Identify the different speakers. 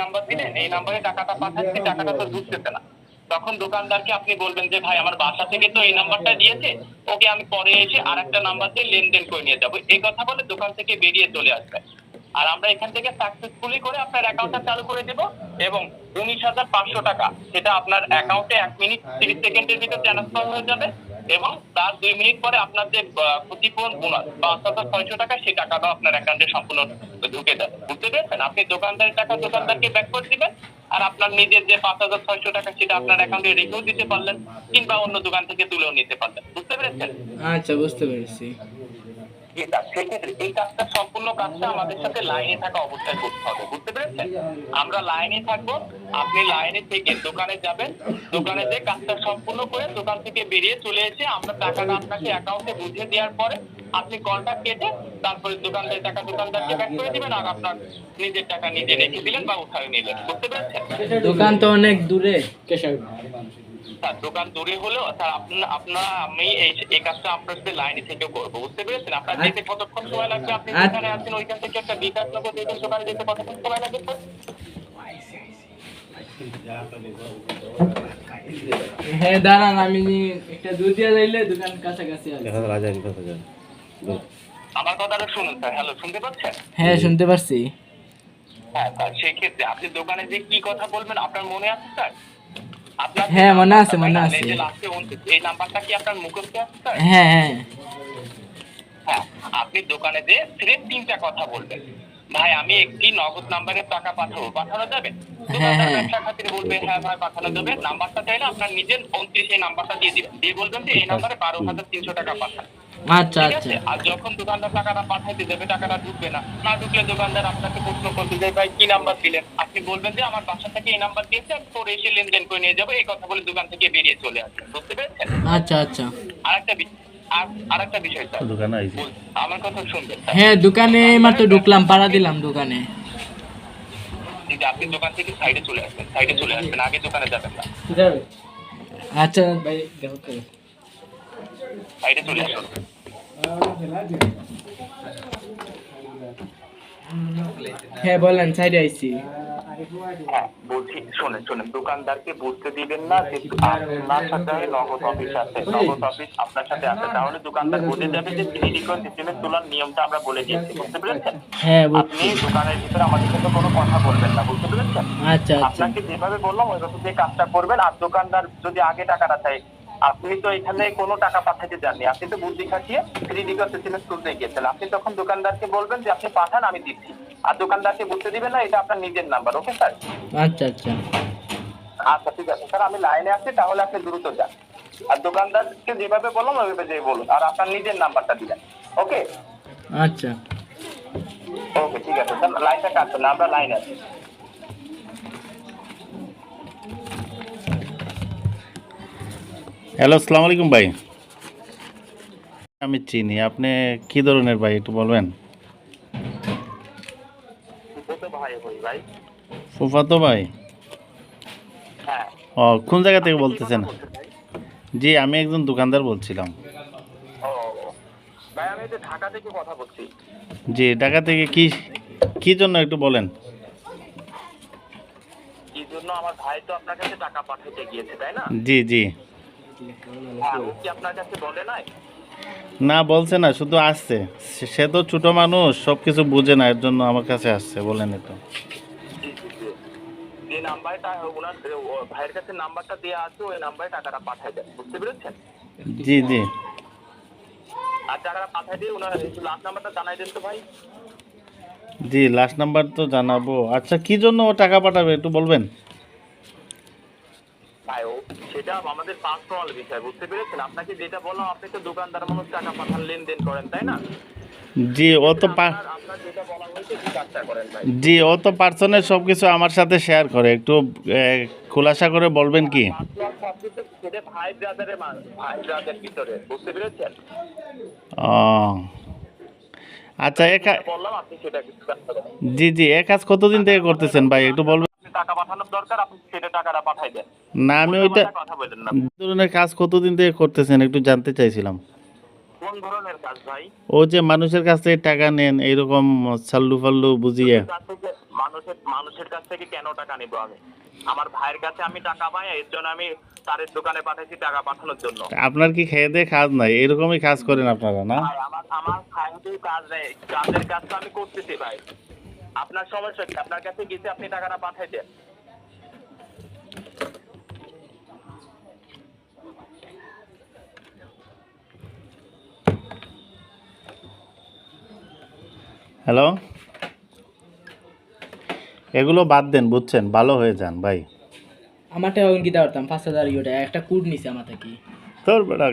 Speaker 1: Number দিলেন, এই নাম্বারে টাকাটা পাঠাচ্ছি টাকাটা তো ঢুকতেছে না। তখন দোকানদারকে আপনি বলবেন যে, ভাই, আমার বাসা থেকে তো এই নাম্বারটা দিয়েছে, ওকে আমি পরে এসে আর একটা নাম্বার দিয়ে লেনদেন করে নিয়ে যাব। এই কথা বলে দোকান থেকে বেরিয়ে চলে আসবে। আর আমরা এখান থেকে সাকসেসফুলি করে আপনার অ্যাকাউন্টটা চালু করে দেব এবং উনিশ হাজার পাঁচশো টাকা, সেটা আপনার অ্যাকাউন্টে এক মিনিট তিরিশ সেকেন্ডের ভিতর ট্রান্সফার হয়ে যাবে এবং তার দুই মিনিট পরে আপনার যে ক্ষতিপূরণ বোনাস পাঁচ হাজার ছয়শো টাকা, সেই টাকাটাও আপনার অ্যাকাউন্টে সম্পূর্ণ ঢুকে যাবে। বুঝতে পেরেছেন? আপনি দোকানদারের টাকা দোকানদারকে ব্যাক করে দিবেন আর আপনার নিজের যে পাঁচ হাজার ছয়শো টাকা, সেটা আপনার অ্যাকাউন্টে রেখেও দিতে পারলেন কিংবা অন্য দোকান থেকে তুলেও নিতে পারলেন। বুঝতে পেরেছেন?
Speaker 2: আচ্ছা বুঝতে পেরেছি।
Speaker 1: এটা সেক্ষেত্রে এই কাজটা সম্পূর্ণ কাজটা আমাদের সাথে লাইনে থাকা অবস্থায় করতে হবে বুঝতে পেরেছেন? আমরা লাইনে থাকব আপনি লাইনে থেকে দোকানে যাবেন দোকানে যে কাজটা সম্পূর্ণ করে দোকান থেকে বেরিয়ে চলে এসে আমরা টাকাটা আপনাকে অ্যাকাউন্টে বুঝিয়ে দেওয়ার পরে আপনি কলটা কেটে তারপরে দোকানদার টাকা দোকানদারকে ব্যাক করে দিবেন আর আপনার নিজের টাকা নিজে রেখে দিলেন বা উঠায় নিলেন বুঝতে পেরেছেন?
Speaker 2: দোকান তো অনেক দূরে।
Speaker 1: স্যার দোকান দূরে হলেও স্যার আপনার আপনার আমি এই এই কাজটা আপনার সাথে লাইনে থেকেও করব বুঝতে পেরেছেন? আপনার যেতে কতক্ষণ সময় লাগবে? আপনি
Speaker 2: আচ্ছা।
Speaker 1: যেখানে আছেন ওইখান থেকে একটা বিকাশ নগর দেখুন দোকানে যেতে কতক্ষণ সময় লাগবে স্যার?
Speaker 2: হ্যাঁ দাঁড়ান আমি একটা দুধ দিয়ে যাইলে দোকান কাছাকাছি আছে।
Speaker 3: দেখা রাজা কথা যায়
Speaker 1: আমার কথাটা শুনুন স্যার। হ্যালো শুনতে পাচ্ছেন?
Speaker 2: হ্যাঁ শুনতে পারছি।
Speaker 1: হ্যাঁ স্যার সেই ক্ষেত্রে আপনি দোকানে যে কি কথা বলবেন আপনার মনে আছে স্যার?
Speaker 2: হ্যাঁ, মনে আছে, মনে আছে।
Speaker 1: এই নাম্বারটা কি আপনার মুখস্থ আছে
Speaker 2: হ্যাঁ হ্যাঁ।
Speaker 1: হ্যাঁ আপনি দোকানে যে সিরেট তিনটা কথা বলবেন। ভাই আমি একটি নগদ নাম্বারে টাকা পাঠাবো। পাঠানো যাবে?
Speaker 2: হ্যাঁ, হ্যাঁ।
Speaker 1: ব্যবসা খাতিরে বলবে হ্যাঁ ভাই পাঠানো যাবে। নাম্বারটা চাইলে আপনার নিজের উনত্রিশ এই নাম্বারটা দিয়ে দিবেন। দিয়ে বলবেন যে এই নাম্বারে বারো হাজার তিনশো টাকা পাঠান।
Speaker 2: আচ্ছা আচ্ছা।
Speaker 1: আর যখন দোকানদার টাকাটা পাঠাইতে যাবে টাকাটা ঢুকবে না। না ঢুকলে দোকানদার আপনাকে প্রশ্ন করবে যে ভাই কি নাম্বার দিলেন? আপনি বলবেন যে আমার বাসা থেকে এই নাম্বার দিয়েছে আমি তোর এসে লেনদেন করে নিয়ে যাব। এই কথা বলে দোকান থেকে বেরিয়ে চলে আসবেন। বুঝতে পেরেছেন?
Speaker 2: আচ্ছা আচ্ছা।
Speaker 1: আর আরেকটা বিষয় স্যার।
Speaker 3: দোকানে আইছি।
Speaker 1: আমার কথা শুনবেন
Speaker 2: হ্যাঁ দোকানে মাত্র ঢুকলাম পাড়া দিলাম দোকানে।
Speaker 1: আপনি দোকান থেকে সাইডে চলে আসবেন সাইডে চলে আসবেন আগে দোকানে যাবেন না।
Speaker 2: আচ্ছা ভাই দেখো
Speaker 1: সাইডে চলে আসুন।
Speaker 2: হ্যাঁ বলেন সাইডে আইছি।
Speaker 1: হ্যাঁ বলছি শোনেন শোনেন দোকানদারকে বুঝতে দিবেন না যে আপনার সাথে নগদ অফিস আছে নগদ অফিস আপনার সাথে আছে। তাহলে দোকানদার বুঝে যাবে যে থ্রি রিকোয়েস্ট সিস্টেমের তোলার নিয়মটা আমরা বলে দিয়েছি বুঝতে পেরেছেন?
Speaker 2: হ্যাঁ
Speaker 1: আপনি দোকানের ভিতরে আমাদের সাথে কোনো কথা বলবেন না বুঝতে পেরেছেন?
Speaker 2: আচ্ছা আচ্ছা।
Speaker 1: আপনাকে যেভাবে বললাম ওইভাবে যে কাজটা করবেন আর দোকানদার যদি আগে টাকাটা চাই আপনি তো এখানে কোনো টাকা পাঠাতে যাননি। আপনি তো বুদ্ধি খাটিয়ে থ্রি ডিকার সিস্টেমে তুলতে গিয়েছেন আপনি তখন দোকানদারকে বলবেন যে আপনি পাঠান আমি দিচ্ছি। আর দোকানদারকে বুঝতে দিবেন না এটা আপনার নিজের নাম্বার ওকে স্যার
Speaker 2: আচ্ছা আচ্ছা।
Speaker 1: আচ্ছা ঠিক আছে। স্যার আমি লাইনে আছি তাহলে আপনি দ্রুত যান। আর দোকানদারকে যেভাবে বলুন ওইভাবে যেয়ে বলুন। আর আপনার নিজের নাম্বারটা দিলেন ওকে
Speaker 2: আচ্ছা।
Speaker 1: ওকে ঠিক আছে। স্যার লাইনটা কাটবেন আমরা লাইনে আছি।
Speaker 3: হ্যালো আসসালামু আলাইকুম ভাই। আমি চিনি আপনি কি ধরনের ভাই একটু বলবেন? ফুফাতো ভাই
Speaker 1: হ্যাঁ।
Speaker 3: ও কোন জায়গা থেকে বলতেছেন? জি আমি একজন দোকানদার বলছিলাম। জি ঢাকা থেকে কি কি জন্য একটু বলেন?
Speaker 1: জন্য? আমার ভাই তো আপনার কাছে টাকা পাঠাতে গিয়েছে তাই না?
Speaker 3: জি জি। না বলছে না শুধু আসছে। সে- তো ছোট মানুষ সব কিছু বুঝে না এর জন্য আমার কাছে আসছে বলেন।
Speaker 1: যে নাম্বারটা ওনার ভাইয়ের কাছে নাম্বারটা দেওয়া আছে ওই নাম্বারে টাকাটা পাঠায় দেন বুঝতে পেরেছেন?
Speaker 3: জি জি।
Speaker 1: আর টাকাটা পাঠায় দিয়ে ওনার লাস্ট নাম্বারটা জানাই দেন তো ভাই।
Speaker 3: জি লাস্ট নাম্বার তো জানাব। আচ্ছা কি জন্য ও টাকা পাঠাবে একটু বলবেন?
Speaker 1: সেটা আমাদের পার্সোনাল বিষয় বুঝতে পেরেছেন? আপনাকে যেটা বললাম আপনি তো দোকানদার মানুষ টাকা পাঠান লেনদেন করেন তাই না?
Speaker 3: জি ও তো জি ও তো পার্সোনাল সব কিছু আমার সাথে শেয়ার করে। একটু খোলাসা করে বলবেন কি? আচ্ছা একা জি জি এ কাজ কতদিন থেকে করতেছেন ভাই? একটু বলবেন।
Speaker 1: টাকা পাঠানোর দরকার আপনি টাকাটা পাঠাই দেন।
Speaker 3: না আমি ওইটা
Speaker 1: কথা বলেন না।
Speaker 3: ধরনের কাজ কতদিন থেকে করতেছেন একটু জানতে চাইছিলাম।
Speaker 1: কোন ধরনের কাজ ভাই?
Speaker 3: ও যে মানুষের কাছ থেকে টাকা নেন এইরকম সাল্লু ফাল্লু বুঝিয়ে।
Speaker 1: মানুষের মানুষের কাছ থেকে কেন টাকা নিব আমি? আমার ভাইয়ের কাছে আমি টাকা পাই এর জন্য আমি তার দোকানে পাঠাইছি টাকা পাঠানোর জন্য।
Speaker 3: আপনার কি খেয়ে দিয়ে কাজ নাই? এরকমই কাজ করেন আপনারা না?
Speaker 1: আমার আমার খাইতেই কাজ নেই। কাজের কাজ তো আমি করতেছি ভাই। আপনার সমস্যা কি? আপনার কাছে গেছে আপনি টাকাটা পাঠাই দেন
Speaker 3: হ্যালো? এগুলো বাদ দেন বুঝছেন? ভালো হয়ে যান ভাই।
Speaker 2: আমারটা টাকা কি পারতাম পাঁচ হাজার ইয়েটা একটা কুট নিছে আমার থেকে।
Speaker 3: তোর বেটা